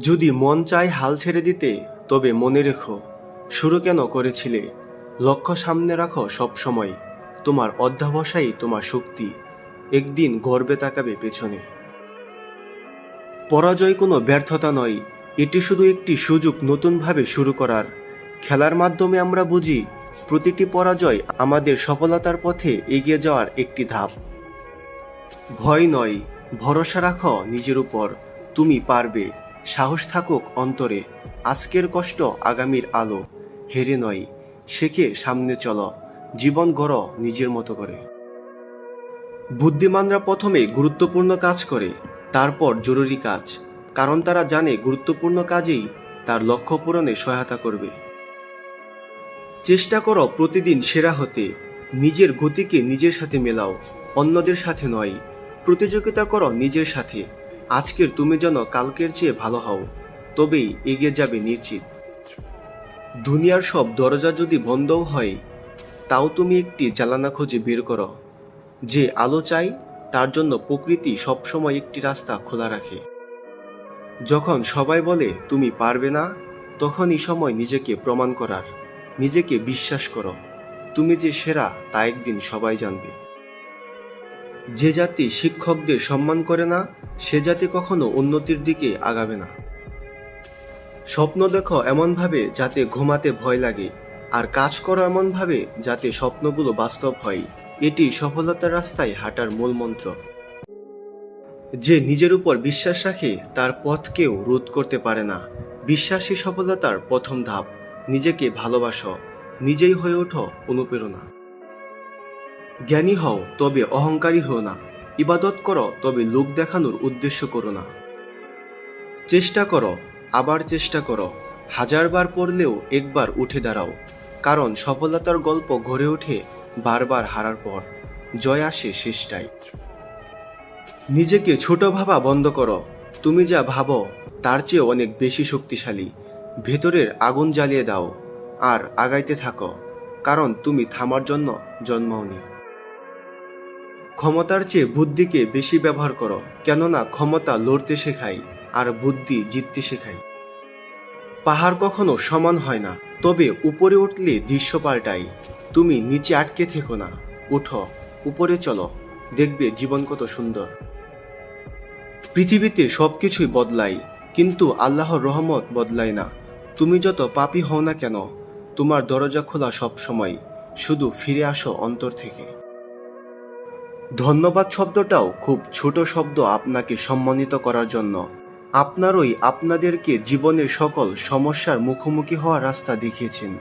যদি মন চায় হাল ছেড়ে দিতে, তবে মনে রেখো, শুরু কেন করেছিলে? লক্ষ্য সামনে রাখো সব সময়। তোমার অধ্যাবসায়ই তোমার শক্তি। একদিন গর্বে তাকাবে পেছনে। পরাজয় কোনো ব্যর্থতা নয়। এটি শুধু একটি সুযোগ নতুনভাবে শুরু করার। খেলার মাধ্যমে আমরা বুঝি, প্রতিটি পরাজয় আমাদের সফলতার পথে এগিয়ে যাওয়ার একটি ধাপ। ভয় নয়, ভরসা রাখো নিজের উপর। তুমি পারবে। সাহস থাকুক অন্তরে, আজকের কষ্ট আগামীর আলো। হেরে নয়, শেখে সামনে চলো, জীবন গড় নিজের মতো করে। বুদ্ধিমানরা প্রথমে গুরুত্বপূর্ণ কাজ করে, তারপর জরুরি কাজ, কারণ তারা জানে গুরুত্বপূর্ণ কাজেই তার লক্ষ্য পূরণে সহায়তা করবে। চেষ্টা করো প্রতিদিন সেরা হতে, নিজের গতিকে নিজের সাথে মেলাও, অন্যদের সাথে নয়, প্রতিযোগিতা করো নিজের সাথে। আজকের তুমি যেন কালকের চেয়ে ভালো হও, তবেই এগিয়ে যাবে নিশ্চিত। দুনিয়ার সব দরজা যদি বন্ধও হয়, তাও তুমি একটি জ্বালানা খুঁজে বের করো। যে আলো চাই তার জন্য প্রকৃতি সবসময় একটি রাস্তা খোলা রাখে। যখন সবাই বলে, তুমি পারবে না, তখনই সময় নিজেকে প্রমাণ করার, নিজেকে বিশ্বাস করো। তুমি যে সেরা, তা একদিন সবাই জানবে। যে জাতি শিক্ষকদের সম্মান করে না, সে জাতি কখনো উন্নতির দিকে আগাবে না। স্বপ্ন দেখো এমনভাবে যাতে ঘুমাতে ভয় লাগে, আর কাজ করো এমনভাবে যাতে স্বপ্নগুলো বাস্তব হয়। এটি সফলতার রাস্তায় হাঁটার মূল মন্ত্র। যে নিজের উপর বিশ্বাস রাখে, তার পথকেও রোধ করতে পারে না। বিশ্বাসী সফলতার প্রথম ধাপ। নিজেকে ভালোবাসো। নিজেই হয়ে ওঠো অনুপ্রেরণা। জ্ঞানী হও, তবে অহংকারী হও না। ইবাদত করো, তবে লোক দেখানোর উদ্দেশ্য করো না। চেষ্টা করো, আবার চেষ্টা করো। হাজারবার পড়লেও একবার উঠে দাঁড়াও। কারণ সফলতার গল্প গড়ে ওঠে বারবার হারার পর। জয় আসে শেষটাই। নিজেকে ছোট ভাবা বন্ধ করো। তুমি যা ভাবো, তার চেয়ে অনেক বেশি শক্তিশালী। ভেতরের আগুন জ্বালিয়ে দাও, আর আগাইতে থাকো। কারণ তুমি থামার জন্য জন্মাওনি। ক্ষমতার চেয়ে বুদ্ধিকে বেশি ব্যবহার করো, কেননা ক্ষমতা লড়তে শেখায় আর বুদ্ধি জিততে শেখায়। পাহাড় কখনো সমান হয় না, তবে উপরে উঠলে দৃশ্য পাল্টায়। তুমি নিচে আটকে থেকো না, উঠো, উপরে চলো, দেখবে জীবন কত সুন্দর। পৃথিবীতে সবকিছুই বদলায়, কিন্তু আল্লাহর রহমত বদলায় না। তুমি যত পাপি হও না কেন, তোমার দরজা খোলা সব সময় শুধু ফিরে আসো অন্তর থেকে। ধন্যবাদ শব্দটাও খুব ছোট শব্দ আপনাকে সম্মানিত করার জন্য। আপনারই আপনাদেরকে জীবনের সকল সমস্যার মুখোমুখি হওয়ার রাস্তা দেখিয়েছেন।